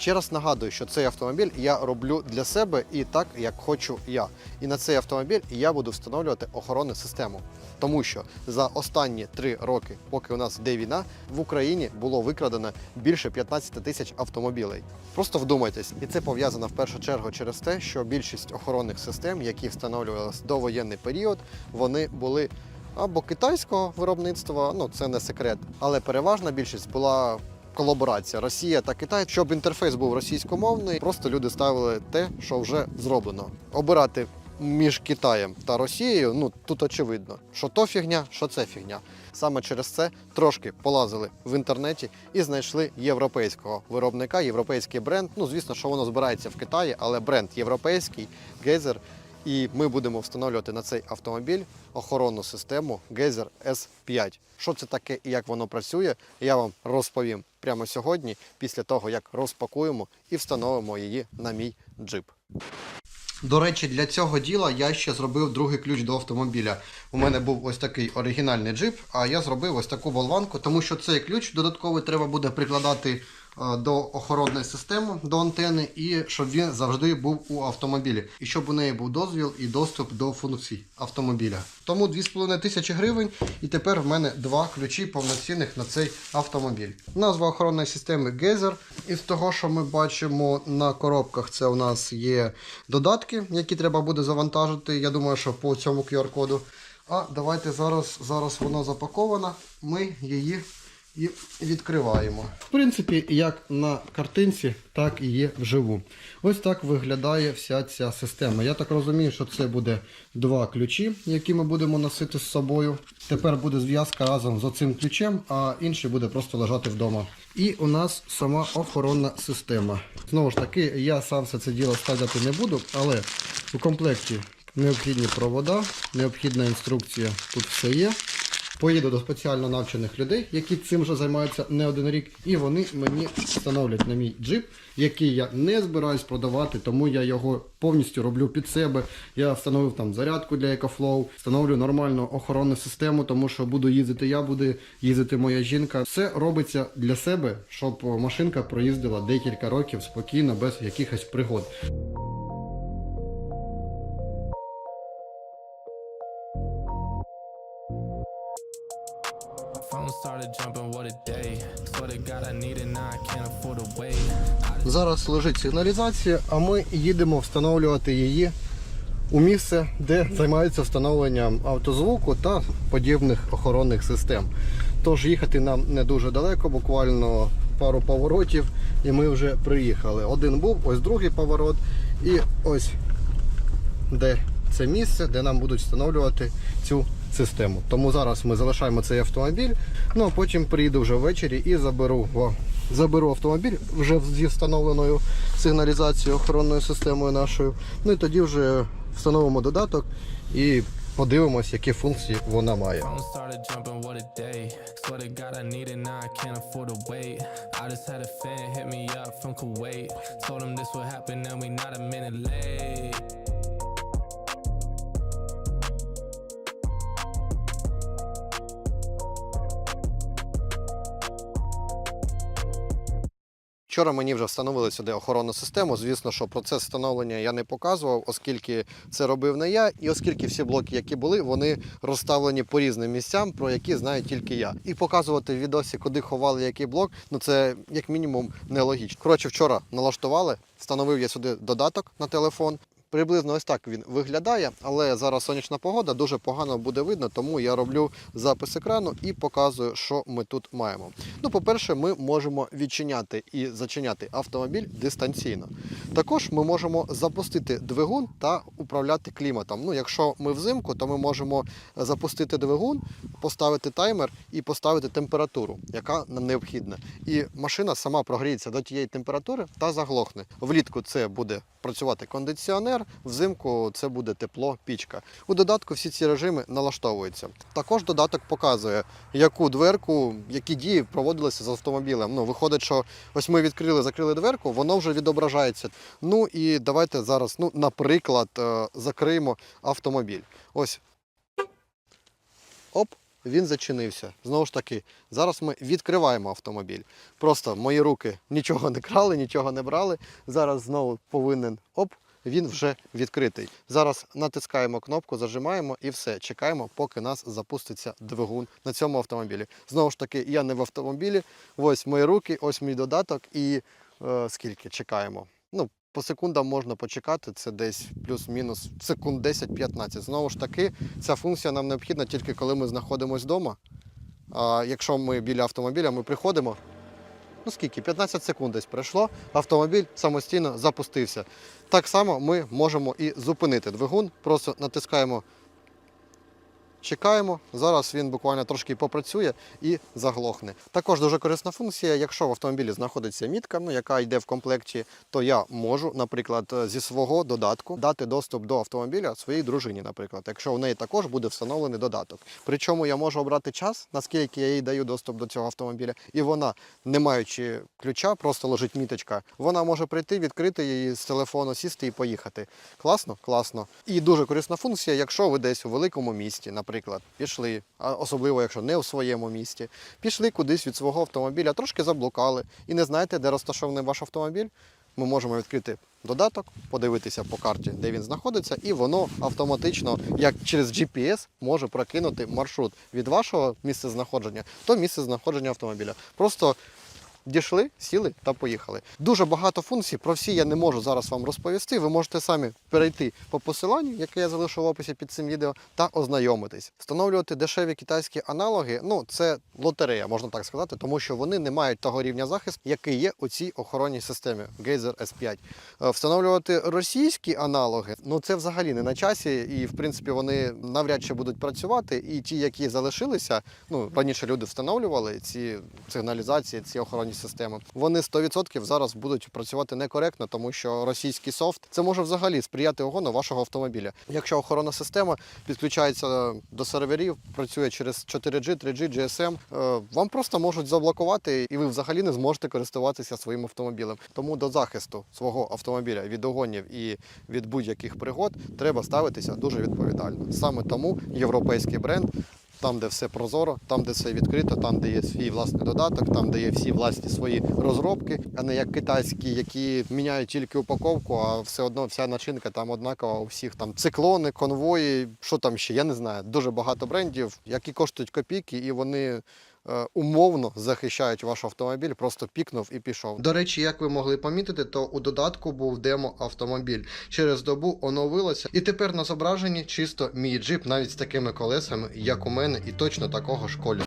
Ще раз нагадую, що цей автомобіль я роблю для себе і так, як хочу я. І на цей автомобіль я буду встановлювати охоронну систему. Тому що за останні три роки, поки у нас йде війна, в Україні було викрадено більше 15 тисяч автомобілей. Просто вдумайтесь, і це пов'язано в першу чергу через те, що більшість охоронних систем, які встановлювалися до воєнний період, вони були або китайського виробництва, ну це не секрет, але переважна більшість була. Колаборація Росія та Китай, щоб інтерфейс був російськомовний, просто люди ставили те, що вже зроблено. Обирати між Китаєм та Росією, ну тут очевидно, що то фігня, що це фігня. Саме через це трошки полазили в інтернеті і знайшли європейського виробника, європейський бренд. Ну, звісно, що воно збирається в Китаї, але бренд європейський, Гейзер. І ми будемо встановлювати на цей автомобіль охоронну систему Geyser S5. Що це таке і як воно працює, я вам розповім прямо сьогодні, після того як розпакуємо і встановимо її на мій джип. До речі, для цього діла я ще зробив другий ключ до автомобіля. У мене був ось такий оригінальний джип, а я зробив ось таку болванку, тому що цей ключ додатковий треба буде прикладати до охоронної системи, до антени, і щоб він завжди був у автомобілі. І щоб у неї був дозвіл і доступ до функцій автомобіля. Тому 2,5 тисячі гривень, і тепер в мене два ключі повноцінних на цей автомобіль. Назва охоронної системи Geyser. Із того, що ми бачимо на коробках, це у нас є додатки, які треба буде завантажити. Я думаю, що по цьому QR-коду. А давайте зараз, зараз воно запаковано. Ми її і відкриваємо. В принципі, як на картинці, так і є вживу. Ось так виглядає вся ця система. Я так розумію, що це буде два ключі, які ми будемо носити з собою. Тепер буде зв'язка разом з оцим ключем, а інший буде просто лежати вдома. І у нас сама охоронна система. Знову ж таки, я сам все це діло ставити не буду, але у комплекті необхідні провода, необхідна інструкція. Тут все є. Поїду до спеціально навчених людей, які цим вже займаються не один рік, і вони мені встановлять на мій джип, який я не збираюсь продавати, тому я його повністю роблю під себе. Я встановив там зарядку для EcoFlow, встановлю нормальну охоронну систему, тому що буду їздити я, буде їздити моя жінка. Все робиться для себе, щоб машинка проїздила декілька років спокійно, без якихось пригод. Зараз лежить сигналізація, а ми їдемо встановлювати її у місце, де займаються встановленням автозвуку та подібних охоронних систем. Тож їхати нам не дуже далеко, буквально пару поворотів, і ми вже приїхали. Один був, ось другий поворот, і ось де це місце, де нам будуть встановлювати цю систему. Тому зараз ми залишаємо цей автомобіль, ну а потім приїду вже ввечері і заберу, заберу автомобіль вже зі встановленою сигналізацією охоронною системою нашою. Ну і тоді вже встановимо додаток і подивимось, які функції вона має. Told him this would. Вчора мені вже встановили сюди охоронну систему. Звісно, що процес встановлення я не показував, оскільки це робив не я, і оскільки всі блоки, які були, вони розставлені по різним місцям, про які знаю тільки я. І показувати в відосі, куди ховали який блок, ну це як мінімум нелогічно. Коротше, вчора налаштували, встановив я сюди додаток на телефон. Приблизно ось так він виглядає, але зараз сонячна погода дуже погано буде видно, тому я роблю запис екрану і показую, що ми тут маємо. Ну, по-перше, ми можемо відчиняти і зачиняти автомобіль дистанційно. Також ми можемо запустити двигун та управляти кліматом. Ну, якщо ми взимку, то ми можемо запустити двигун, поставити таймер і поставити температуру, яка нам необхідна. І машина сама прогріється до тієї температури та заглохне. Влітку це буде працювати кондиціонер, взимку це буде тепло, пічка. У додатку всі ці режими налаштовуються. Також додаток показує, яку дверку, які дії проводилися з автомобілем. Ну, виходить, що ось ми відкрили, закрили дверку, воно вже відображається. Ну і давайте зараз, ну, наприклад, е, закриємо автомобіль. Ось. Оп. Він зачинився. Знову ж таки, зараз ми відкриваємо автомобіль. Просто мої руки нічого не крали, нічого не брали. Зараз знову повинен оп, він вже відкритий. Зараз натискаємо кнопку, зажимаємо і все. Чекаємо, поки нас запуститься двигун на цьому автомобілі. Знову ж таки, я не в автомобілі. Ось мої руки, ось мій додаток, і е, скільки чекаємо. Ну, по секундам можна почекати, це десь плюс-мінус секунд 10-15. Знову ж таки, ця функція нам необхідна тільки коли ми знаходимося вдома. А якщо ми біля автомобіля, ми приходимо. Ну скільки? 15 секунд десь пройшло, автомобіль самостійно запустився. Так само ми можемо і зупинити двигун, просто натискаємо, чекаємо. Зараз він буквально трошки попрацює і заглохне. Також дуже корисна функція, якщо в автомобілі знаходиться мітка, ну, яка йде в комплекті, то я можу, наприклад, зі свого додатку дати доступ до автомобіля своїй дружині, наприклад, якщо в неї також буде встановлений додаток. Причому я можу обрати час, наскільки я їй даю доступ до цього автомобіля, і вона, не маючи ключа, просто лежить міточка. Вона може прийти, відкрити її з телефону, сісти і поїхати. Класно? Класно. І дуже корисна функція, якщо ви десь у великому місті, наприклад, пішли, а особливо якщо не у своєму місті, пішли кудись від свого автомобіля, трошки заблукали і не знаєте, де розташований ваш автомобіль. Ми можемо відкрити додаток, подивитися по карті, де він знаходиться, і воно автоматично, як через GPS, може прокинути маршрут від вашого місця знаходження до місця знаходження автомобіля. Просто дійшли, сіли та поїхали. Дуже багато функцій. Про всі я не можу зараз вам розповісти. Ви можете самі перейти по посиланню, яке я залишу в описі під цим відео, та ознайомитись. Встановлювати дешеві китайські аналоги, ну це лотерея, можна так сказати, тому що вони не мають того рівня захисту, який є у цій охоронній системі Geyser S5. Е, Встановлювати російські аналоги, ну це взагалі не на часі, і в принципі вони навряд чи будуть працювати. І ті, які залишилися, ну раніше люди встановлювали ці сигналізації, ці охоронні системи. Вони 100% зараз будуть працювати некоректно, тому що російський софт це може взагалі сприяти огону вашого автомобіля. Якщо охоронна система підключається до серверів, працює через 4G, 3G, GSM, вам просто можуть заблокувати, і ви взагалі не зможете користуватися своїм автомобілем. Тому до захисту свого автомобіля від огонів і від будь-яких пригод треба ставитися дуже відповідально. Саме тому європейський бренд там, де все прозоро, там, де все відкрито, там, де є свій власний додаток, там, де є всі власні свої розробки, а не як китайські, які міняють тільки упаковку, а все одно вся начинка там однакова у всіх там циклони, конвої, що там ще, я не знаю. Дуже багато брендів, які коштують копійки, і вони. Е, Умовно захищають ваш автомобіль, просто пікнув і пішов. До речі, як ви могли помітити, то у додатку був демо автомобіль. Через добу оновилося, і тепер на зображенні чисто мій джип, навіть з такими колесами, як у мене, і точно такого ж кольору.